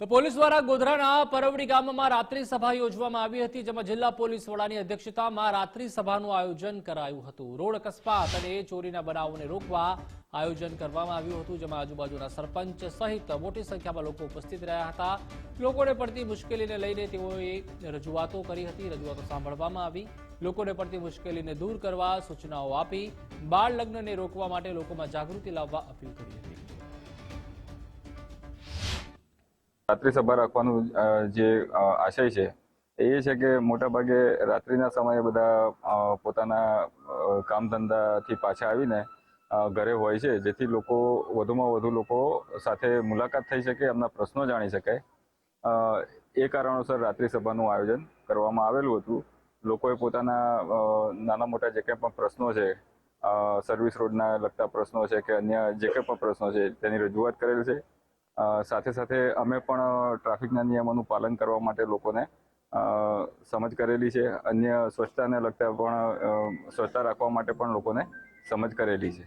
તો પોલીસ દ્વારા ગોધરાના પરવડી ગામમાં રાત્રિ સભા યોજવામાં આવી હતી, જેમાં જિલ્લા પોલીસ વડાની અધ્યક્ષતામાં રાત્રિ સભાનું આયોજન કરાયું હતું. રોડ અકસ્માત અને ચોરીના બનાવોને રોકવા આયોજન કરવામાં આવ્યું હતું, જેમાં આજુબાજુના સરપંચ સહિત મોટી સંખ્યામાં લોકો ઉપસ્થિત રહ્યા હતા. લોકોને પડતી મુશ્કેલીને લઈને તેઓએ રજૂઆતો કરી હતી, રજૂઆતો સાંભળવામાં આવી. લોકોને પડતી મુશ્કેલીને દૂર કરવા સૂચનાઓ આપી બાળ લગ્નને રોકવા માટે લોકોમાં જાગૃતિ લાવવા અપીલ કરી હતી. રાત્રિ સભા રાખવાનું જે આશય છે, એ છે કે મોટાભાગે રાત્રિના સમયે બધા પોતાના કામ ધંધાથી પાછા આવીને ઘરે હોય છે, જેથી લોકો, વધુમાં વધુ લોકો સાથે મુલાકાત થઈ શકે, એમના પ્રશ્નો જાણી શકાય એ કારણોસર રાત્રિ સભાનું આયોજન કરવામાં આવેલું હતું. લોકોએ પોતાના નાના મોટા જે કંઈ પણ પ્રશ્નો છે સર્વિસ રોડના લગતા પ્રશ્નો છે કે અન્ય જે કંઈ પણ પ્રશ્નો છે, તેની રજૂઆત કરેલ છે. સાથે સાથે અમે પણ ટ્રાફિકના નિયમોનું પાલન કરવા માટે લોકોને સમજ કરેલી છે. અન્ય સ્વચ્છતાને લગતા પણ સ્વચ્છતા રાખવા માટે પણ લોકોને સમજ કરેલી છે.